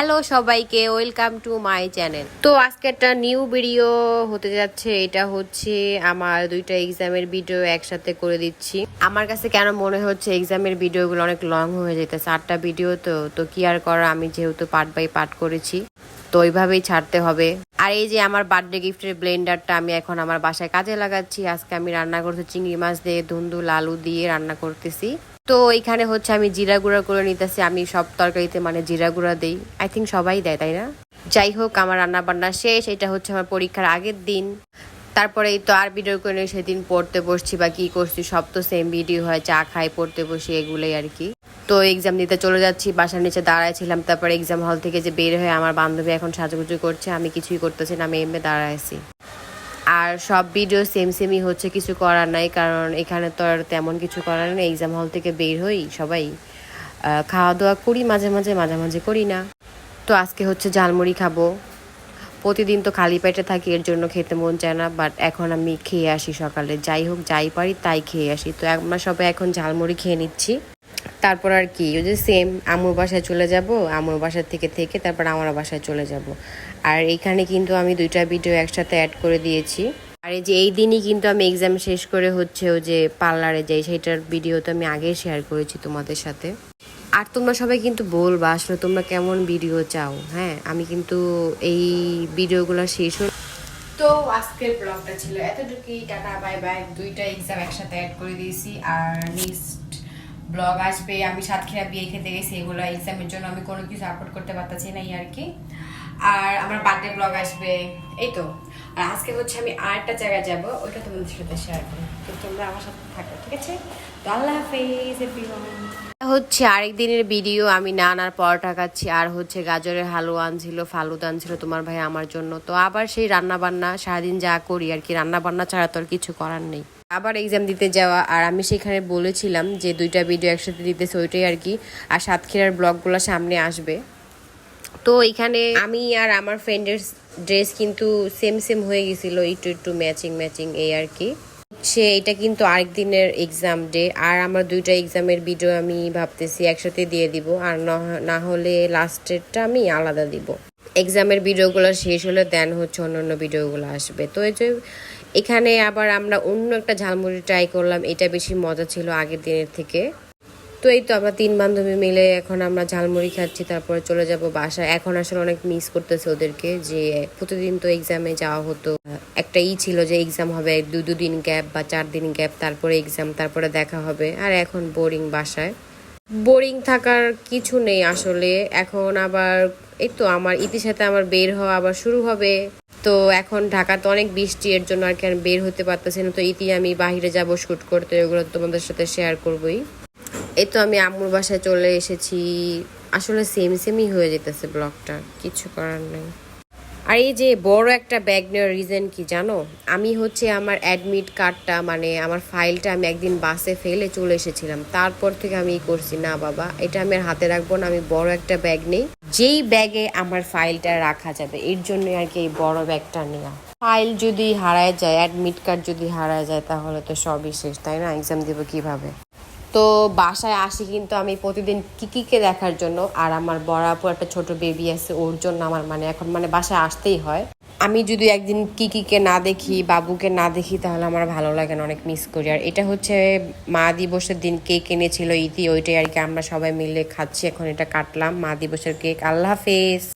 Hello সবাইকে, welcome to my channel. তো আজকে একটা নিউ ভিডিও হতে যাচ্ছে, এটা হচ্ছে আমার দুইটা এক্সামের ভিডিও একসাথে করে দিচ্ছি। আমার কাছে কেন মনে হচ্ছে এক্সামের ভিডিওগুলো অনেক লং হয়ে যেতেছে আটটা ভিডিও তো তো কি আর করা, আমি যেহেতু পার্ট বাই পার্ট করেছি, তো ওইভাবেই ছাড়তে হবে। আর এই যে আমার বার্থডে গিফটের ব্লেন্ডারটা আমি এখন আমার বাসায় কাজে লাগাচ্ছি, আজকে আমি রান্না করতে চিংড়ি মাছ দিয়ে ধুন্দুল, আলু দিয়ে রান্না করতেছি। তো এখানে হচ্ছে আমি জিরা গুঁড়া করে নিতেছি। আমি সব তরকারিতে মানে জিরা গুঁড়া দিই। আই থিঙ্ক সবাই দেয়, তাই না? যাই হোক, আমার রান্না বান্না শেষ। এটা হচ্ছে আমার পরীক্ষার আগের দিন। তারপরে এই তো আর ভিডিও করে সেদিন পড়তে বসছি বা কি করছি, সব তো সেম ভিডিও হয়। চা খাই, পড়তে বসি, এগুলোই আর কি। তো এক্সাম দিতে চলে যাচ্ছি, বাসার নিচে দাঁড়াইছিলাম তারপরে এক্সাম হল থেকে যে বের হয়ে আমার বান্ধবী এখন সাজুগুজু করছে, আমি কিছুই করতেছি না, আমি এমনি দাঁড়াইছি আর সব ভিডিও সেম সেমই হচ্ছে, কিছু করার নাই, কারণ এখানে তো আর তেমন কিছু করার নেই। এক্সাম হল থেকে বের হই সবাই। খাওয়া দাওয়া করি, মাঝে মাঝে মাঝে মাঝে করি না। তো আজকে হচ্ছে ঝালমুড়ি খাব। প্রতিদিন তো খালি পেটে থাকি, এর জন্য খেতে মন চায় না বাট এখন আমি খেয়ে আসি সকালে। যাই হোক, যাই পারি, তাই খেয়ে আসি। তো আমরা সবাই এখন ঝালমুড়ি খেয়ে নিচ্ছি। তারপর আর কি, ওই যে সেম আমুর বাসায় চলে যাব, আমুর বাসার থেকে থেকে তারপর আমার বাসায় চলে যাব। আর এইখানে কিন্তু আমি দুইটা ভিডিও একসাথে অ্যাড করে দিয়েছি। আর এই যে এই দিনই কিন্তু আমি এক্সাম শেষ করে হচ্ছে ও যে পার্লারে যাই সেটার ভিডিও তো আমি আগেই শেয়ার করেছি তোমাদের সাথে। আর তোমরা সবাই কিন্তু বলবা, আসলে তোমরা কেমন ভিডিও চাও? হ্যাঁ আমি কিন্তু এই ভিডিওগুলো শেষ হল তো আজকের ব্লগটা ছিল এতটুকুই, টাটা বাই বাই দুইটা এক্সাম একসাথে অ্যাড করে দিয়েছি। আর নেক্সট ব্লগ আসবে, আমি সাতক্ষীরা বিয়ে খেতে গেছি, এগুলো এক্সামের জন্য আমি কোনো কিছু আপলোড করতে পারতেছি না আর কি। আর আমার বার্থডে ব্লগ আসবে, এই তো। আর আজকে হচ্ছে আমি আরেকটা জায়গায় যাব, ওইটা তোমাদের সাথে শেয়ার করব। তো তোমরা আমার সাথে থাকো, ঠিক আছে? তো আল্লাহ হাফেজ হচ্ছে আরেক দিনের ভিডিও আমি নান আর পরোটা খাচ্ছি, আর হচ্ছে গাজরের হালুয়া আনছিল, ফালুদা আনছিল তোমার ভাই আমার জন্য। তো আবার সেই রান্না বান্না সারাদিন যা করি আর কি রান্না বান্না ছাড়া তো আর কিছু করার নেই। আবার এক্সাম দিতে যাওয়া, আর আমি সেখানে বলেছিলাম যে দুইটা ভিডিও একসাথে দিতেছে, ওইটাই আর কি। আর সাতক্ষীরার ব্লগগুলো সামনে আসবে। তো এখানে আমি আর আমার ফ্রেন্ডের ড্রেস কিন্তু সেম সেম হয়ে গেছিল, একটু একটু ম্যাচিং ম্যাচিং এই আর কি। হচ্ছে এটা কিন্তু আরেক দিনের এক্সাম ডে আর আমার দুইটা এক্সামের ভিডিও আমি ভাবতেছি একসাথে দিয়ে দিব, আর না- না হলে লাস্টেরটা আমি আলাদা দিব। এক্সামের ভিডিওগুলো শেষ হলে দেন হচ্ছে অন্য অন্য ভিডিওগুলো আসবে। তো এই যে এখানে আবার আমরা অন্য একটা ঝালমুড়ি ট্রাই করলাম, এটা বেশি মজা ছিল আগের দিনের থেকে। তো এই তো আমরা তিন বান্ধবী মিলে এখন আমরা ঝালমুড়ি খাচ্ছি, তারপরে চলে যাব বাসায়। এখন আসলে অনেক মিস করতেছে ওদেরকে যে প্রতিদিন তো এক্সামে যাওয়া হতো। একটা ই ছিল যে এক্সাম হবে দু দুদিন গ্যাপ বা চার দিন গ্যাপ তারপরে এক্সাম তারপরে দেখা হবে। আর এখন বোরিং বাসায়। বোরিং থাকার কিছু নেই আসলে। এখন আবার এই তো আমার ইতির সাথে আমার বের হওয়া আবার শুরু হবে। তো এখন ঢাকাতে অনেক বৃষ্টি, এর জন্য আর কি আমি বের হতে পারতেছি না। তো ইতি, আমি বাইরে যাব শুট করতে ওগুলো তোমাদের সাথে শেয়ার করবোই। এই তো আমি আম্মুর বাসায় চলে এসেছি। আসলে সেম সেমই হয়ে যেতেছে ব্লগটা কিছু করার নেই। আর এই যে বড় একটা ব্যাগ নেওয়ার রিজন কি জানো? আমি হচ্ছে আমার অ্যাডমিট কার্ডটা মানে আমার ফাইলটা আমি একদিন বাসে ফেলে চলে এসেছিলাম। তারপর থেকে আমি করছি, না বাবা, এটা আমি হাতে রাখব না, আমি বড় একটা ব্যাগ নেই। যেই ব্যাগে আমার ফাইলটা রাখা যাবে, এর জন্য আর কি এই বড় ব্যাগটা নেওয়া। ফাইল যদি হারায় যায় অ্যাডমিট কার্ড যদি হারায় যায়, তাহলে তো সবই শেষ, তাই না? এক্সাম দেবো কীভাবে? তো বাসায় আসি কিন্তু আমি প্রতিদিন কিকিকে দেখার জন্য? আর আমার বড় আপু একটা ছোট বেবি আছে, ওর জন্য আমার মানে এখন মানে বাসায় আসতেই হয়। আমি যদি একদিন কিকিকে না দেখি, বাবুকে না দেখি, তাহলে আমার ভালো লাগে না, অনেক মিস করি। আর এটা হচ্ছে মা দিবসের দিন কেক এনেছিল ইতি, ওইটাই আর কি আমরা সবাই মিলে খাচ্ছি, এখন এটা কাটলাম। মা দিবসের কেক আল্লাহ হাফেজ।